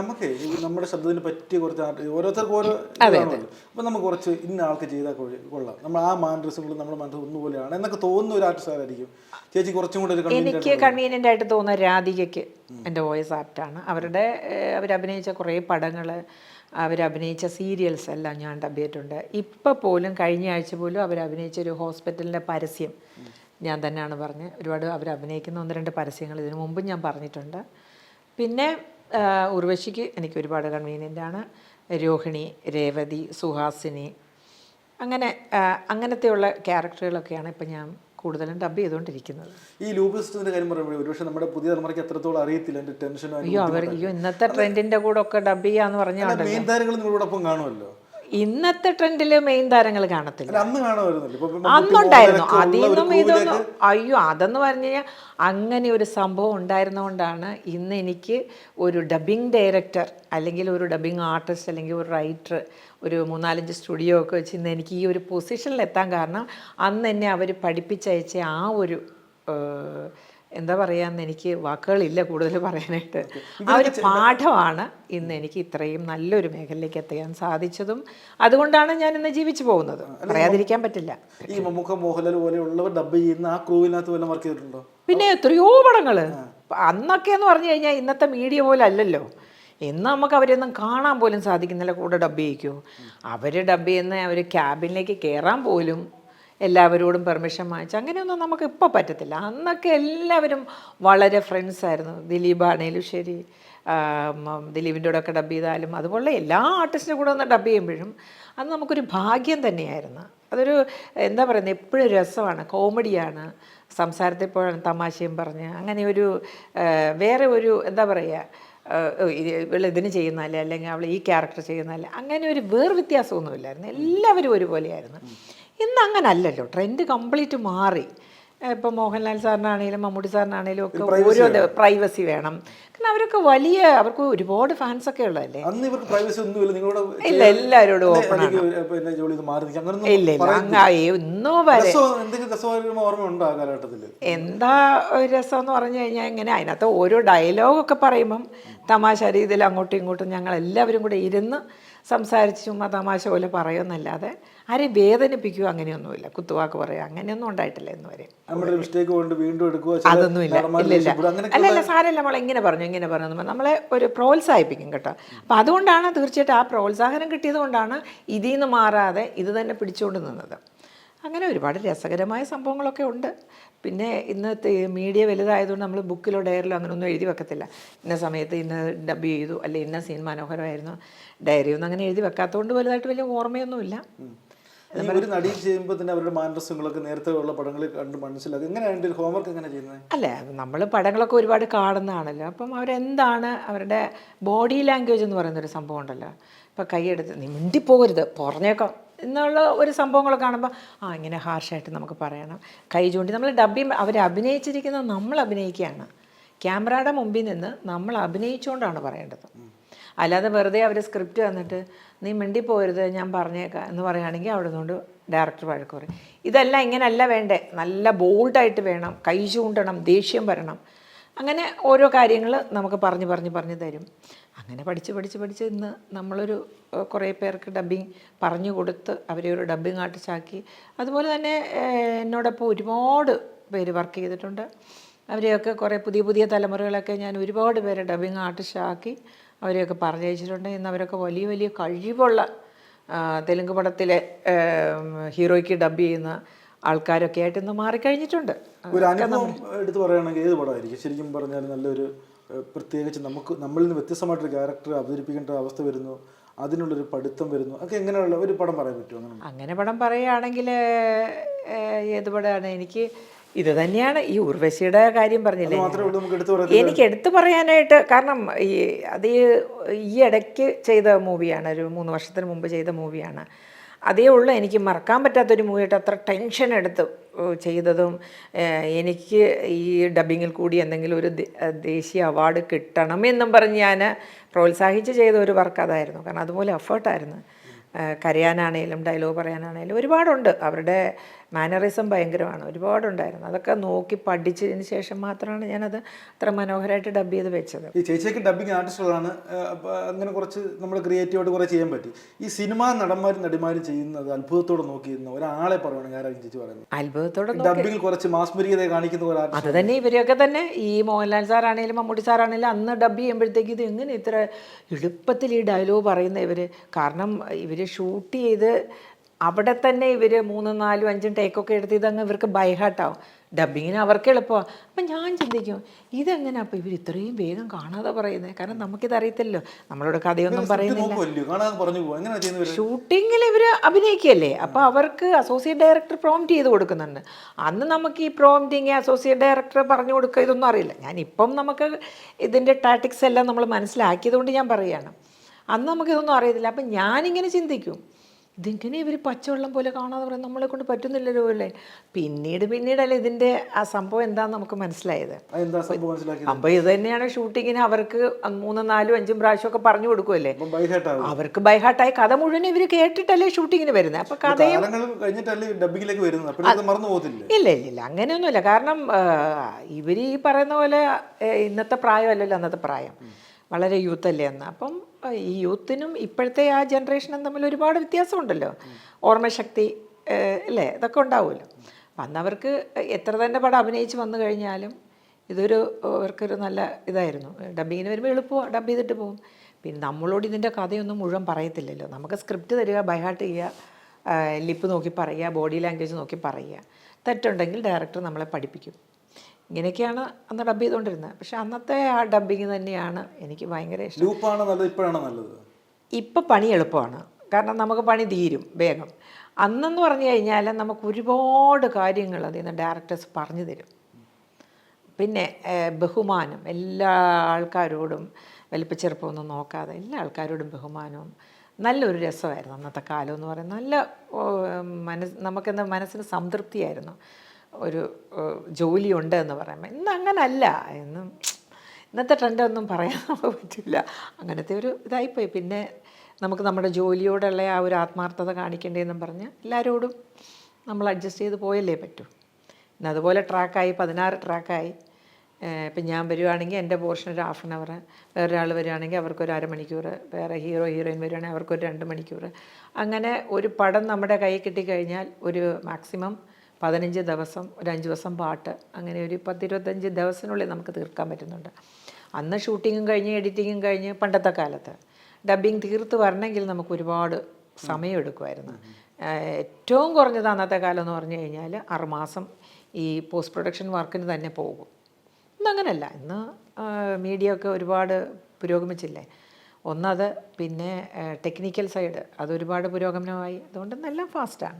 നമുക്ക് നമ്മുടെ ശബ്ദത്തിന് പറ്റിയ കുറച്ച് ഓരോരുത്തർക്കും ഓരോ അപ്പൊ നമുക്ക് കുറച്ച് ഇന്ന ആൾക്ക് ചെയ്താൽ കൊള്ളി- നമ്മൾ ആ മാൻഡ്രസുകളും നമ്മുടെ മനസ്സ് ഒന്നുപോലെയാണ്. എന്നൊക്കെ തോന്നുന്ന ഒരു ആർട്ടിസ്റ്റ് ആരായിരിക്കും? ചേച്ചി കുറച്ചും കൂടെ ഒരു എനിക്ക് കൺവീനിയന്റ് ആയിട്ട് തോന്നുന്ന രാധികക്ക് എന്റെ വോയിസ് ആപ്റ്റാണ് അവരുടെ അവർ അവരഭിനയിച്ച കുറേ പടങ്ങൾ അവരഭിനയിച്ച സീരിയൽസ് എല്ലാം ഞാൻ ഡബ് ചെയ്തിട്ടുണ്ട്. ഇപ്പം പോലും കഴിഞ്ഞ ആഴ്ച പോലും അവരഭിനയിച്ച ഒരു ഹോസ്പിറ്റലിന്റെ പരസ്യം ഞാൻ തന്നെയാണ് പറഞ്ഞത്. ഒരുപാട് അവർ അഭിനയിക്കുന്ന ഒന്ന് രണ്ട് പരസ്യങ്ങൾ ഇതിനു മുമ്പും ഞാൻ പറഞ്ഞിട്ടുണ്ട്. പിന്നെ ഉർവശിക്ക് എനിക്ക് ഒരുപാട് കൺവീനിയന്റ് ആണ്. രോഹിണി രേവതി സുഹാസിനി. അങ്ങനെ അങ്ങനത്തെയുള്ള ക്യാരക്ടറുകളൊക്കെയാണ് ഇപ്പം ഞാൻ കൂടുതലും ഡബ് ചെയ്തുകൊണ്ടിരിക്കുന്നത്. ഈ ലൂബിസ്റ്റിന്റെ കാര്യം പറയുമ്പോൾ ഒരുപക്ഷെ നമ്മുടെ പുതിയ തലമുറയ്ക്ക് എത്രത്തോളം അറിയത്തില്ല എന്റെ ടെൻഷനോ അയ്യോ അവർ അയ്യോ ഇന്നത്തെ ട്രെൻഡിന്റെ കൂടെ ഒക്കെ ഡബ് ചെയ്യാന്ന് പറഞ്ഞാൽ മെയിൻ താരങ്ങൾ നിങ്ങളോടൊപ്പം കാണുമല്ലോ. ഇന്നത്തെ ട്രെൻഡിൽ മെയിൻ താരങ്ങൾ കാണത്തില്ല. അന്നുണ്ടായിരുന്നു. അതിന്നും ഇതൊന്നും അയ്യോ അതെന്ന് പറഞ്ഞു കഴിഞ്ഞാൽ അങ്ങനെ ഒരു സംഭവം ഉണ്ടായിരുന്നുകൊണ്ടാണ് ഇന്ന് എനിക്ക് ഒരു ഡബിങ് ഡയറക്ടർ അല്ലെങ്കിൽ ഒരു ഡബിങ് ആർട്ടിസ്റ്റ് അല്ലെങ്കിൽ ഒരു റൈറ്റർ ഒരു മൂന്നാലഞ്ച് സ്റ്റുഡിയോ ഒക്കെ വെച്ച് ഇന്ന് എനിക്ക് ഈ ഒരു പൊസിഷനിൽ എത്താൻ കാരണം അന്ന് എന്നെ അവർ പഠിപ്പിച്ചയച്ച ആ ഒരു എന്താ പറയാന്ന് എനിക്ക് വാക്കുകളില്ല കൂടുതൽ പറയാനായിട്ട്. ആ ഒരു പാഠമാണ് ഇന്ന് എനിക്ക് ഇത്രയും നല്ലൊരു മേഖലയിലേക്ക് എത്തിക്കാൻ സാധിച്ചതും അതുകൊണ്ടാണ് ഞാൻ ഇന്ന് ജീവിച്ചു പോകുന്നത്. പറയാതിരിക്കാൻ പറ്റില്ല. ഈ മമ്മൂക്ക മോഹൻലാൽ പോലെയുള്ളവർ ഡബ് ചെയ്യുന്ന ആ ക്രൂവിനകത്ത് വല്ലതും വർക്ക് ചെയ്തിട്ടുണ്ടോ? പിന്നെ എത്രയോ പടങ്ങൾ. അന്നൊക്കെ എന്ന് പറഞ്ഞു കഴിഞ്ഞാൽ ഇന്നത്തെ മീഡിയ പോലെ അല്ലല്ലോ. ഇന്ന് നമുക്ക് അവരെയൊന്നും കാണാൻ പോലും സാധിക്കുന്നില്ല കൂടെ ഡബ് ചെയ്യിക്കൂ. അവർ ഡബ് ചെയ്യുന്ന അവർ ക്യാബിനിലേക്ക് കയറാൻ പോലും എല്ലാവരോടും പെർമിഷൻ വാങ്ങിച്ച്. അങ്ങനെയൊന്നും നമുക്ക് ഇപ്പോൾ പറ്റത്തില്ല. അന്നൊക്കെ എല്ലാവരും വളരെ ഫ്രണ്ട്സ് ആയിരുന്നു. ദിലീപ് ആണേലും ശരി ദിലീപിന്റെ കൂടെ ഒക്കെ ഡബ് ചെയ്താലും അതുപോലെ എല്ലാ ആർട്ടിസ്റ്റിന്റെ കൂടെ ഒന്ന് ഡബ് ചെയ്യുമ്പോഴും അത് നമുക്കൊരു ഭാഗ്യം തന്നെയായിരുന്നു. അതൊരു എന്താ പറയുന്നത് എപ്പോഴും രസമാണ്. കോമഡിയാണ് സംസാരത്തെപ്പോഴാണ് തമാശയും പറഞ്ഞ്. അങ്ങനെ ഒരു വേറെ ഒരു എന്താ പറയുക ഇവൾ ഇതിന് ചെയ്യുന്നതല്ലേ അല്ലെങ്കിൽ അവൾ ഈ ക്യാരക്ടർ ചെയ്യുന്നതല്ലേ അങ്ങനെ ഒരു വേർ വ്യത്യാസമൊന്നുമില്ലായിരുന്നു. എല്ലാവരും ഒരുപോലെയായിരുന്നു. ഇന്ന് അങ്ങനെ അല്ലല്ലോ ട്രെൻഡ് കംപ്ലീറ്റ് മാറി ഇപ്പം മോഹൻലാൽ സാറിനാണെങ്കിലും മമ്മൂട്ടി സാറിനാണെങ്കിലും ഒക്കെ ഓരോ പ്രൈവസി വേണം. കാരണം അവരൊക്കെ വലിയ അവർക്ക് ഒരുപാട് ഫാൻസ് ഒക്കെ ഉള്ളതല്ലേ? അന്ന് ഇവർക്ക് പ്രൈവസി ഒന്നുമില്ല. നിങ്ങളോട് ഇല്ല എല്ലാവരോടും ഓപ്പൺ പിന്നെ ജോലി മാറി ഇല്ല ഇല്ല ഒന്നോ വരെ. ആ കാലഘട്ടത്തിൽ എന്താ രസം എന്ന് പറഞ്ഞു കഴിഞ്ഞാൽ ഇങ്ങനെ അതിനകത്ത് ഓരോ ഡയലോഗൊക്കെ പറയുമ്പം തമാശ രീതിയിൽ അങ്ങോട്ടും ഇങ്ങോട്ടും ഞങ്ങൾ എല്ലാവരും കൂടെ ഇരുന്ന് സംസാരിച്ച് ചുമ്മാ തമാശ പോലെ പറയുമെന്നല്ലാതെ ആരെയും വേദനിപ്പിക്കുക അങ്ങനെയൊന്നുമില്ല. കുത്തുവാക്ക് പറയുക അങ്ങനെയൊന്നും ഉണ്ടായിട്ടില്ല ഇന്ന് വരെ നമ്മുടെ മിസ്റ്റേക്ക് കൊണ്ട് വീണ്ടും എടുക്കുക അതൊന്നുമില്ല. അല്ല ഇല്ല ഇല്ല ദേഷ്യപ്പെടുക, അല്ലല്ല സാരമില്ല നമ്മൾ ഇങ്ങനെ പറഞ്ഞു. ഇങ്ങനെ പറഞ്ഞു നമ്മളെ ഒരു പ്രോത്സാഹിപ്പിക്കും കേട്ടോ. അപ്പം അതുകൊണ്ടാണ് തീർച്ചയായിട്ടും ആ പ്രോത്സാഹനം കിട്ടിയത് കൊണ്ടാണ് ഇതിൽ നിന്ന് മാറാതെ ഇത് തന്നെ പിടിച്ചുകൊണ്ട് നിന്നത്. അങ്ങനെ ഒരുപാട് രസകരമായ സംഭവങ്ങളൊക്കെ ഉണ്ട്. പിന്നെ ഇന്നത്തെ മീഡിയ വലുതായതുകൊണ്ട് നമ്മൾ ബുക്കിലോ ഡയറിലോ അങ്ങനെ ഒന്നും എഴുതി വെക്കത്തില്ല. ഇന്ന സമയത്ത് ഇന്ന ഡബ് ചെയ്തു അല്ലെ ഇന്ന സീൻ മനോഹരമായിരുന്നു ഡയറി ഒന്നും അങ്ങനെ എഴുതി വെക്കാത്തതുകൊണ്ട് വലുതായിട്ട് വലിയ ഓർമ്മയൊന്നുമില്ല. ഈ ഒരു നടി ചെയ്യുമ്പോൾ തന്നെ അവരുടെ മാനസങ്ങളൊക്കെ നേരത്തെ ഉള്ള പടങ്ങളിൽ കണ്ട് മനസ്സിലാക്കി. എങ്ങനെയാണ് ഒരു ഹോംവർക്ക് എങ്ങനെ ചെയ്യുന്നത് അല്ല നമ്മൾ പടങ്ങളൊക്കെ ഒരുപാട് കാണുന്നതാണല്ലോ. അപ്പം അവരെന്താണ് അവരുടെ ബോഡി ലാംഗ്വേജ് എന്ന് പറയുന്ന ഒരു സംഭവം ഉണ്ടല്ലോ. ഇപ്പം കൈയെടുത്ത് നീ മിണ്ടിപ്പോകരുത് പുറഞ്ഞേക്കാം എന്നുള്ള ഒരു സംഭവങ്ങളൊക്കെ കാണുമ്പോൾ ആ ഇങ്ങനെ ഹാർഷായിട്ട് നമുക്ക് പറയണം. കൈ ചൂണ്ടി നമ്മൾ ഡബ്ബിയും അവർ അഭിനയിച്ചിരിക്കുന്നത് നമ്മൾ അഭിനയിക്കുകയാണ്. ക്യാമറയുടെ മുമ്പിൽ നിന്ന് നമ്മൾ അഭിനയിച്ചുകൊണ്ടാണ് പറയേണ്ടത്. അല്ലാതെ വെറുതെ അവർ സ്ക്രിപ്റ്റ് തന്നിട്ട് നീ മിണ്ടി പോരുത് ഞാൻ പറഞ്ഞേക്കാം എന്ന് പറയുകയാണെങ്കിൽ അവിടെ നിന്നുകൊണ്ട് ഡയറക്ടർ വഴക്ക് പറയും. ഇതല്ല ഇങ്ങനെയല്ല വേണ്ടേ. നല്ല ബോൾഡായിട്ട് വേണം. കൈ ചൂണ്ടണം ദേഷ്യം വരണം. അങ്ങനെ ഓരോ കാര്യങ്ങൾ നമുക്ക് പറഞ്ഞ് പറഞ്ഞ് പറഞ്ഞ് തരും. അങ്ങനെ പഠിച്ച് പഠിച്ച് പഠിച്ച് ഇന്ന് നമ്മളൊരു കുറേ പേർക്ക് ഡബ്ബിങ് പറഞ്ഞു കൊടുത്ത് അവരെ ഒരു ഡബ്ബിങ് ആർട്ടിസ്റ്റാക്കി അതുപോലെ തന്നെ എന്നോടൊപ്പം ഒരുപാട് പേര് വർക്ക് ചെയ്തിട്ടുണ്ട്. അവരെയൊക്കെ കുറേ പുതിയ പുതിയ തലമുറകളൊക്കെ ഞാൻ ഒരുപാട് പേരെ ഡബ്ബിങ് ആർട്ടിസ്റ്റാക്കി അവരെയൊക്കെ പറഞ്ഞയച്ചിട്ടുണ്ട് ഇന്ന് അവരൊക്കെ വലിയ വലിയ കഴിവുള്ള തെലുങ്ക് പടത്തിലെ ഹീറോയ്ക്ക് ഡബ് ചെയ്യുന്ന ആൾക്കാരൊക്കെ ആയിട്ട് ഇന്ന് മാറിക്കഴിഞ്ഞിട്ടുണ്ട്. ഒരു അനുഭവം എടുത്ത് പറയുകയാണെങ്കിൽ ഏത് പടമായിരിക്കും? ശരിക്കും പറഞ്ഞാൽ നല്ലൊരു പ്രത്യേകിച്ച് നമുക്ക് നമ്മളിൽ നിന്ന് വ്യത്യസ്തമായിട്ടൊരു ക്യാരക്ടർ അവതരിപ്പിക്കേണ്ട അവസ്ഥ വരുന്നു അതിനുള്ളൊരു പഠിത്തം വരുന്നു ഒക്കെ എങ്ങനെയുള്ള ഒരു പടം പറയാൻ പറ്റുമോ അങ്ങനെ? പടം പറയുകയാണെങ്കിൽ ഏത് പടമാണ്? എനിക്ക് ഇത് തന്നെയാണ്. ഈ ഉർവശിയുടെ കാര്യം പറഞ്ഞില്ലേ? എനിക്ക് എടുത്തു പറയാനായിട്ട് കാരണം ഈ അത് ഈ ഇടയ്ക്ക് ചെയ്ത മൂവിയാണ് ഒരു മൂന്ന് വർഷത്തിന് മുമ്പ് ചെയ്ത മൂവിയാണ്. അതേ ഉള്ളൂ എനിക്ക് മറക്കാൻ പറ്റാത്തൊരു മൂവിയായിട്ട് അത്ര ടെൻഷൻ എടുത്ത് ചെയ്തതും എനിക്ക് ഈ ഡബിങ്ങിൽ കൂടി എന്തെങ്കിലും ഒരു ദേശീയ അവാർഡ് കിട്ടണം എന്നും പറഞ്ഞ് ഞാൻ പ്രോത്സാഹിച്ച് ചെയ്ത ഒരു വർക്ക് അതായിരുന്നു. കാരണം അതുപോലെ എഫേർട്ടായിരുന്നു കരയാനാണേലും ഡയലോഗ് പറയാനാണേലും ഒരുപാടുണ്ട്. അവരുടെ മാനറിസം ഭയങ്കരമാണ്. ഒരുപാടുണ്ടായിരുന്നു. അതൊക്കെ നോക്കി പഠിച്ചതിന് ശേഷം മാത്രമാണ് ഞാനത് അത്ര മനോഹരമായിട്ട് ഡബ് ചെയ്ത് വെച്ചത്. ഈ ചേച്ചിയൊക്കെ ഡബിങ് ആർട്ടിസ്റ്റുകളാണ്. അങ്ങനെ കുറച്ച് നമ്മൾ ക്രിയേറ്റീവായിട്ട് കുറേ ചെയ്യാൻ പറ്റി. ഈ സിനിമ നടന്മാരും നടിമാരും ചെയ്യുന്നത് അത്ഭുതത്തോടെ നോക്കിയിരുന്ന ഒരാളെ ചേച്ചി പറയുന്നത്. അത്ഭുതത്തോടെ ഡബിങ്ങിൽ കുറച്ച് മാസ്മരികത കാണിക്കുന്ന അത് തന്നെ ഇവരെയൊക്കെ തന്നെ. ഈ മോഹൻലാൽ സാറാണേലും മമ്മൂട്ടി സാറാണേലും അന്ന് ഡബ് ചെയ്യുമ്പോഴത്തേക്ക് ഇത് എങ്ങനെ ഇത്ര എളുപ്പത്തിൽ ഈ ഡയലോഗ് പറയുന്ന ഇവർ കാരണം ഇവർ ഷൂട്ട് ചെയ്ത് അവിടെ തന്നെ ഇവർ മൂന്നും നാലും അഞ്ചും ടേക്കൊക്കെ എടുത്ത് ഇതങ്ങ് ഇവർക്ക് ബൈഹാട്ടാവും ഡബിങ്ങിന് അവർക്ക് എളുപ്പമാണ് അപ്പം ഞാൻ ചിന്തിക്കും ഇതെങ്ങനെ അപ്പോൾ ഇവർ ഇത്രയും വേഗം കാണാതെ പറയുന്നത് കാരണം നമുക്കിത് അറിയത്തില്ലല്ലോ. നമ്മളോട് കഥയൊന്നും പറയുന്നില്ല. ഷൂട്ടിങ്ങിൽ ഇവർ അഭിനയിക്കുകയല്ലേ? അപ്പോൾ അവർക്ക് അസോസിയേറ്റ് ഡയറക്ടർ പ്രോംപ്റ്റ് ചെയ്ത് കൊടുക്കുന്നുണ്ട്. അന്ന് നമുക്ക് ഈ പ്രോംപ്റ്റിങ് അസോസിയേറ്റ് ഡയറക്ടർ പറഞ്ഞു കൊടുക്കുക ഇതൊന്നും അറിയില്ല. ഞാൻ ഇപ്പം നമുക്ക് ഇതിന്റെ ടാറ്റിക്സ് എല്ലാം നമ്മൾ മനസ്സിലാക്കിയതുകൊണ്ട് ഞാൻ പറയുകയാണ്. അന്ന് നമുക്കിതൊന്നും അറിയത്തില്ല. അപ്പം ഞാനിങ്ങനെ ചിന്തിക്കും. ഇതിങ്ങനെ ഇവർ പച്ചവെള്ളം പോലെ കാണാതെ പറയാൻ നമ്മളെ കൊണ്ട് പറ്റുന്നില്ലല്ലോ അല്ലേ? പിന്നീട് പിന്നീടല്ലേ ഇതിന്റെ ആ സംഭവം എന്താന്ന് നമുക്ക് മനസ്സിലായത്. അപ്പോൾ ഇത് തന്നെയാണ് ഷൂട്ടിങ്ങിന് അവർക്ക് മൂന്നും നാലും അഞ്ചും പ്രാവശ്യമൊക്കെ പറഞ്ഞു കൊടുക്കുമല്ലേ അവർക്ക് ബൈഹാട്ടായി കഥ മുഴുവൻ ഇവർ കേട്ടിട്ടല്ലേ ഷൂട്ടിങ്ങിന് വരുന്നത്. അപ്പോൾ കഥയും ഇല്ല ഇല്ല ഇല്ല. അങ്ങനെയൊന്നുമില്ല. കാരണം ഇവർ ഈ പറയുന്ന പോലെ ഇന്നത്തെ പ്രായമല്ലല്ലോ അന്നത്തെ പ്രായം. വളരെ യൂത്ത് അല്ലേ അന്ന്. അപ്പം ഈ യൂത്തിനും ഇപ്പോഴത്തെ ആ ജനറേഷനും തമ്മിൽ ഒരുപാട് വ്യത്യാസമുണ്ടല്ലോ. ഓർമ്മശക്തി അല്ലേ? ഇതൊക്കെ ഉണ്ടാവുമല്ലോ. വന്നവർക്ക് എത്ര തന്നെ പടം അഭിനയിച്ച് വന്നു കഴിഞ്ഞാലും ഇതൊരു അവർക്കൊരു നല്ല ഇതായിരുന്നു. ഡബിങ്ങിന് വരുമ്പോൾ എളുപ്പമാണ് ഡബ് ചെയ്തിട്ട് പോകും. പിന്നെ നമ്മളോട് ഇതിന്റെ കഥയൊന്നും മുഴുവൻ പറയത്തില്ലല്ലോ. നമുക്ക് സ്ക്രിപ്റ്റ് തരിക ബൈഹാർട്ട് ചെയ്യുക ലിപ്പ് നോക്കി പറയുക ബോഡി ലാംഗ്വേജ് നോക്കി പറയുക. തെറ്റുണ്ടെങ്കിൽ ഡയറക്ടർ നമ്മളെ പഠിപ്പിക്കും. ഇങ്ങനെയൊക്കെയാണ് അന്ന് ഡബ് ചെയ്തുകൊണ്ടിരുന്നത്. പക്ഷെ അന്നത്തെ ആ ഡബിങ് തന്നെയാണ് എനിക്ക് ഭയങ്കര ഇഷ്ടം. ഇപ്പോഴാണ് നല്ലത്? ഇപ്പം പണി എളുപ്പമാണ്. കാരണം നമുക്ക് പണി തീരും വേഗം. അന്നെന്ന് പറഞ്ഞു കഴിഞ്ഞാൽ നമുക്ക് ഒരുപാട് കാര്യങ്ങൾ അതിൽ നിന്ന് ഡയറക്ടേഴ്സ് പറഞ്ഞു തരും. പിന്നെ ബഹുമാനം. എല്ലാ ആൾക്കാരോടും വലിപ്പച്ചെറുപ്പമൊന്നും നോക്കാതെ എല്ലാ ആൾക്കാരോടും ബഹുമാനവും നല്ലൊരു രസമായിരുന്നു അന്നത്തെ കാലം എന്ന് പറയുന്നത്. നല്ല മനസ് നമുക്കെന്താ മനസ്സിന് സംതൃപ്തിയായിരുന്നു. ഒരു ജോലിയുണ്ട് എന്ന് പറയുമ്പോൾ ഇന്ന് അങ്ങനല്ല. എന്നും ഇന്നത്തെ ട്രെൻഡൊന്നും പറയാൻ പറ്റില്ല. അങ്ങനത്തെ ഒരു ഇതായിപ്പോയി. പിന്നെ നമുക്ക് നമ്മുടെ ജോലിയോടുള്ള ആ ഒരു ആത്മാർത്ഥത കാണിക്കേണ്ടതെന്നും പറഞ്ഞ് എല്ലാവരോടും നമ്മൾ അഡ്ജസ്റ്റ് ചെയ്ത് പോയല്ലേ പറ്റൂ. പിന്നെ അതുപോലെ ട്രാക്കായി പതിനാറ് ട്രാക്കായി. ഇപ്പം ഞാൻ വരുവാണെങ്കിൽ എന്റെ പോർഷൻ ഒരു ഹാഫ് ആൻ അവർ വേറൊരാൾ വരുവാണെങ്കിൽ അവർക്കൊരു അരമണിക്കൂർ വേറെ ഹീറോ ഹീറോയിൻ വരുവാണെങ്കിൽ അവർക്കൊരു രണ്ട് മണിക്കൂർ. അങ്ങനെ ഒരു പടം നമ്മുടെ കയ്യിൽ കിട്ടിക്കഴിഞ്ഞാൽ ഒരു മാക്സിമം പതിനഞ്ച് ദിവസം ഒരു അഞ്ച് ദിവസം പാട്ട് അങ്ങനെ ഒരു പത്തിരുപത്തഞ്ച് ദിവസത്തിനുള്ളിൽ നമുക്ക് തീർക്കാൻ പറ്റുന്നുണ്ട്. അന്ന് ഷൂട്ടിങ്ങും കഴിഞ്ഞ് എഡിറ്റിങ്ങും കഴിഞ്ഞ് പണ്ടത്തെ കാലത്ത്. ഡബ്ബിങ് തീർത്ത് വരണമെങ്കിൽ നമുക്ക് ഒരുപാട് സമയം എടുക്കുമായിരുന്നു. ഏറ്റവും കുറഞ്ഞത് അന്നത്തെ കാലം എന്ന് പറഞ്ഞു കഴിഞ്ഞാൽ ആറുമാസം ഈ പോസ്റ്റ് പ്രൊഡക്ഷൻ വർക്കിന് തന്നെ പോകും. ഇന്ന് അങ്ങനെയല്ല ഇന്ന് മീഡിയ ഒക്കെ ഒരുപാട് പുരോഗമിച്ചില്ലേ? ഒന്നത് പിന്നെ ടെക്നിക്കൽ സൈഡ് അതൊരുപാട് പുരോഗമനമായി. അതുകൊണ്ട് എല്ലാം ഫാസ്റ്റാണ്.